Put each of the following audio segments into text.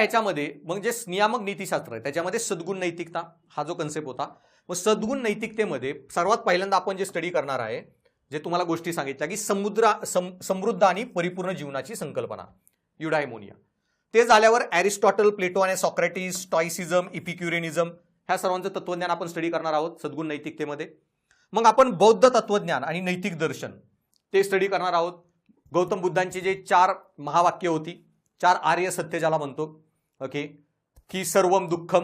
ह्याच्यामध्ये मग जे नियामक नीतीशास्त्र आहे त्याच्यामध्ये सद्गुण नैतिकता हा जो कन्सेप्ट होता मग सद्गुण नैतिकतेमध्ये सर्वात पहिल्यांदा आपण जे स्टडी करणार आहे जे तुम्हाला गोष्टी सांगितल्या की समुद्र सम समृद्ध आणि परिपूर्ण जीवनाची संकल्पना युडायमोनिया. ते झाल्यावर ॲरिस्टॉटल प्लेटो आणि सॉक्रेटिस स्टॉइसिझम इपिक्युरिनिझम ह्या सर्वांचं तत्वज्ञान आपण स्टडी करणार आहोत सद्गुण नैतिकतेमध्ये. मग आपण बौद्ध तत्वज्ञान आणि नैतिक दर्शन ते स्टडी करणार आहोत. गौतम बुद्धांची जे चार महावाक्य होती चार आर्य सत्य ज्याला म्हणतो ओके की सर्वम दुःखम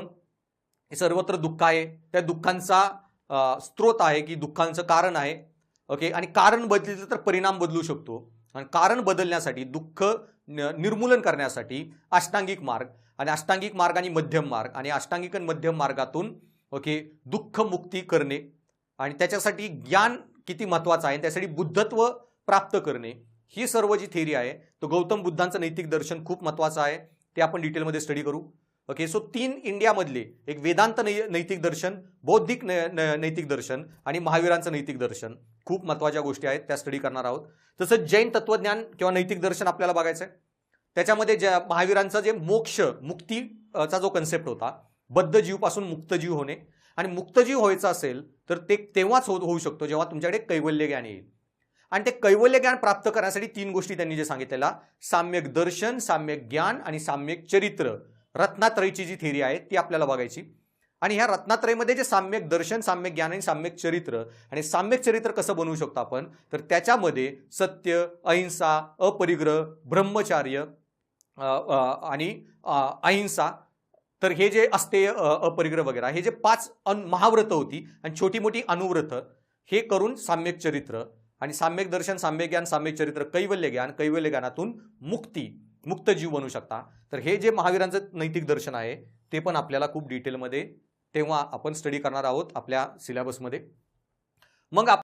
हे सर्वत्र दुःख आहे. त्या दुःखांचा स्त्रोत स्रोत आहे की दुःखांचं कारण आहे. ओके आणि कारण बदललं तर परिणाम बदलू शकतो. आणि कारण बदलण्यासाठी दुःख न- निर्मूलन करण्यासाठी अष्टांगिक मार्ग आणि अष्टांगिक मार्ग आणि मध्यम मार्ग आणि अष्टांगिक आणि मध्यम मार्गातून ओके दुःख मुक्ती करणे आणि त्याच्यासाठी ज्ञान किती महत्त्वाचं आहे त्यासाठी बुद्धत्व प्राप्त करणे ही सर्व जी थेरी आहे तो गौतम बुद्धांचं नैतिक दर्शन खूप महत्त्वाचं आहे. ते आपण डिटेलमध्ये स्टडी करू. ओके सो तीन इंडियामधले एक वेदांत नै नैतिक दर्शन बौद्धिक नै- नैतिक दर्शन आणि महावीरांचं नैतिक दर्शन. खूप महत्त्वाच्या गोष्टी आहेत त्या स्टडी करणार आहोत. तसंच जैन तत्वज्ञान किंवा नैतिक दर्शन आपल्याला बघायचं आहे. त्याच्यामध्ये ज्या महावीरांचा जे मोक्ष मुक्तीचा जो कन्सेप्ट होता बद्ध जीवपासून मुक्तजीव होणे. आणि मुक्तजीव व्हायचा व्हायचं असेल तर ते तेव्हाच हो, होऊ शकतो जेव्हा तुमच्याकडे कैवल्य ज्ञान येईल. आणि ते कैवल्य ज्ञान प्राप्त करण्यासाठी तीन गोष्टी त्यांनी जे सांगितलेला साम्यक दर्शन साम्यक ज्ञान आणि साम्यक चरित्र. रत्नात्रयीची जी थेरी आहे ती आपल्याला बघायची. आणि ह्या रत्नात्रयमध्ये जे साम्यक दर्शन साम्यक ज्ञान आणि साम्यक चरित्र आणि साम्यक चरित्र कसं बनवू शकतो आपण? तर त्याच्यामध्ये सत्य अहिंसा अपरिग्रह ब्रह्मचार्य आणि अहिंसा. तर हे जे असते अपरिग्रह वगैरे हे जे पाच अन महाव्रत होती आणि छोटी मोठी अनुव्रत हे करून साम्यक चरित्र. आणि साम्यक दर्शन साम्यक ज्ञान साम्यक चरित्र कैवल्य ज्ञान कैवल्य ज्ञानातून मुक्ती मुक्त जीव बनू शकता. तर हे जे महावीरांचं नैतिक दर्शन आहे ते पण आपल्याला खूप डिटेलमध्ये तेव्हा आपण स्टडी करणार आहोत आपल्या सिलेबसमध्ये मग आप